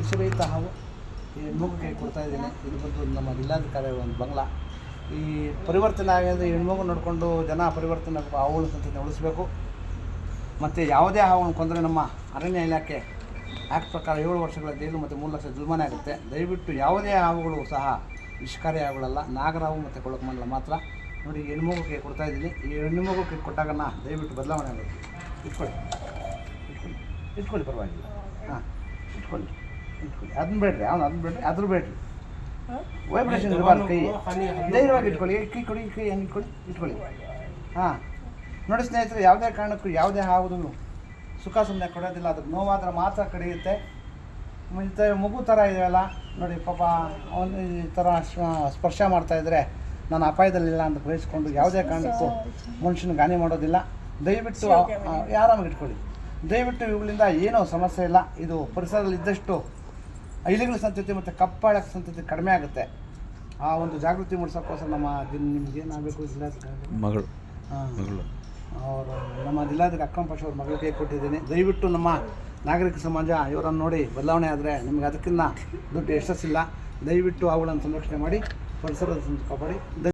ವಿಷರಹಿತ ಹಾವು ಈ ಹೆಣ್ಮಗುಗೆ ಕೊಡ್ತಾ ಇದ್ದೀನಿ. ಇದು ಬಂದು ನಮ್ಮ ಜಿಲ್ಲಾಧಿಕಾರಿ ಒಂದು ಬಂಗ್ಲಾ. ಈ ಪರಿವರ್ತನೆ ಆಗಿದೆ ಹೆಣ್ಮಗು ನೋಡಿಕೊಂಡು ಜನ ಪರಿವರ್ತನೆ ಹಾವುಗಳ ಸಂತತಿನ ಉಳಿಸ್ಬೇಕು. ಮತ್ತು ಯಾವುದೇ ಹಾವನ್ನು ಕೊಂದರೆ ನಮ್ಮ ಅರಣ್ಯ ಇಲಾಖೆ ಆ್ಯಕ್ಟ್ ಪ್ರಕಾರ ಏಳು ವರ್ಷಗಳ ಜೈಲು ಮತ್ತು ಮೂರು ಲಕ್ಷ ಜುಲ್ಮಾನೆ ಆಗುತ್ತೆ. ದಯವಿಟ್ಟು ಯಾವುದೇ ಹಾವುಗಳು ಸಹ ವಿಷಕಾರಿ ಹಾವುಗಳಲ್ಲ ನಾಗರಾವು ಮತ್ತು ಕೊಳಕಮಂಡಲ ಮಾತ್ರ. ನೋಡಿ ಹೆಣ್ಮಗುಗೆ ಕೊಡ್ತಾ ಇದ್ದೀನಿ. ಈ ಹೆಣ್ಮಗು ಕೈ ಕೊಟ್ಟಾಗನ ದಯವಿಟ್ಟು ಬದಲಾವಣೆ ಆಗುತ್ತೆ ಇಟ್ಕೊಳ್ಳಿ. ಇಟ್ಕೊಳ್ಳಿ. ಇಟ್ಕೊಳ್ಳಿ, ಪರವಾಗಿಲ್ಲ. ಹಾಂ, ಇಟ್ಕೊಳ್ಳಿ. ಇಟ್ಕೊಳ್ಳಿ. ಅದನ್ನ ಬೇಡ್ರಿ ಅವ್ನು ಅದನ್ನ ಬೇಡ್ರಿ ಅದ್ರ ಬೇಡ್ರಿ. ವೈಬ್ರೇಷನ್ ಇರಬಾರ್ದು ಕೈ ಧೈರ್ಯವಾಗಿ ಇಟ್ಕೊಳ್ಳಿ ಕೈ ಕೊಡಿ ಕೈ ಹೆಂಗೆ ಇಟ್ಕೊಳ್ಳಿ ಇಟ್ಕೊಳ್ಳಿ. ಹಾಂ. ನೋಡಿ ಸ್ನೇಹಿತರೆ ಯಾವುದೇ ಕಾರಣಕ್ಕೂ ಯಾವುದೇ ಆಗೋದನ್ನು ಸುಖ ಸುಮ್ಮನೆ ಕೊಡೋದಿಲ್ಲ. ಅದಕ್ಕೆ ನೋವಾದ್ರ ಮಾತ್ರ ಕಡಿಯುತ್ತೆ. ಮತ್ತು ಮಗು ಥರ ಇದೆಯಲ್ಲ ನೋಡಿ ಪಾಪ ಅವನು ಈ ಥರ ಸ್ಪರ್ಶ ಸ್ಪರ್ಶ ಮಾಡ್ತಾಯಿದ್ರೆ ನಾನು ಅಪಾಯದಲ್ಲಿಲ್ಲ ಅಂತ ಬಯಸ್ಕೊಂಡು ಯಾವುದೇ ಕಾರಣಕ್ಕೂ ಮನುಷ್ಯನ ಗಾನಿ ಮಾಡೋದಿಲ್ಲ. ದಯವಿಟ್ಟು ಆರಾಮಾಗಿ ಇಟ್ಕೊಳ್ಳಿ. ದಯವಿಟ್ಟು ಇವುಗಳಿಂದ ಏನೂ ಸಮಸ್ಯೆ ಇಲ್ಲ. ಇದು ಪರಿಸರದಲ್ಲಿ ಇದ್ದಷ್ಟು ಇಲಿಗಳ ಸಂತತಿ ಮತ್ತು ಕಪ್ಪಾಳ ಸಂತತಿ ಕಡಿಮೆ ಆಗುತ್ತೆ. ಆ ಒಂದು ಜಾಗೃತಿ ಮೂಡಿಸೋಕ್ಕೋಸ್ಕರ ನಮ್ಮ ದಿನ ನಿಮಗೆ ಏನಾಗಬೇಕು ಜಿಲ್ಲಾಧಿಕಾರಿ ಮಗಳು. ಹಾಂ. ಮಗಳು. ಅವರು ನಮ್ಮ ಜಿಲ್ಲಾಧಿಕಾರಿ ಪಕ್ಷ ಅವ್ರ ಮಗಳಿಗೆ ಕೊಟ್ಟಿದ್ದೀನಿ. ದಯವಿಟ್ಟು ನಮ್ಮ ನಾಗರಿಕ ಸಮಾಜ ಇವರನ್ನು ನೋಡಿ ಬದಲಾವಣೆ ಆದರೆ ನಿಮಗೆ ಅದಕ್ಕಿಂತ ದುಡ್ಡು ಯಶಸ್ಸಿಲ್ಲ. ದಯವಿಟ್ಟು ಅವುಗಳನ್ನು ಸಂರಕ್ಷಣೆ ಮಾಡಿ ಪರಿಸರದ ಕಾಪಾಡಿ.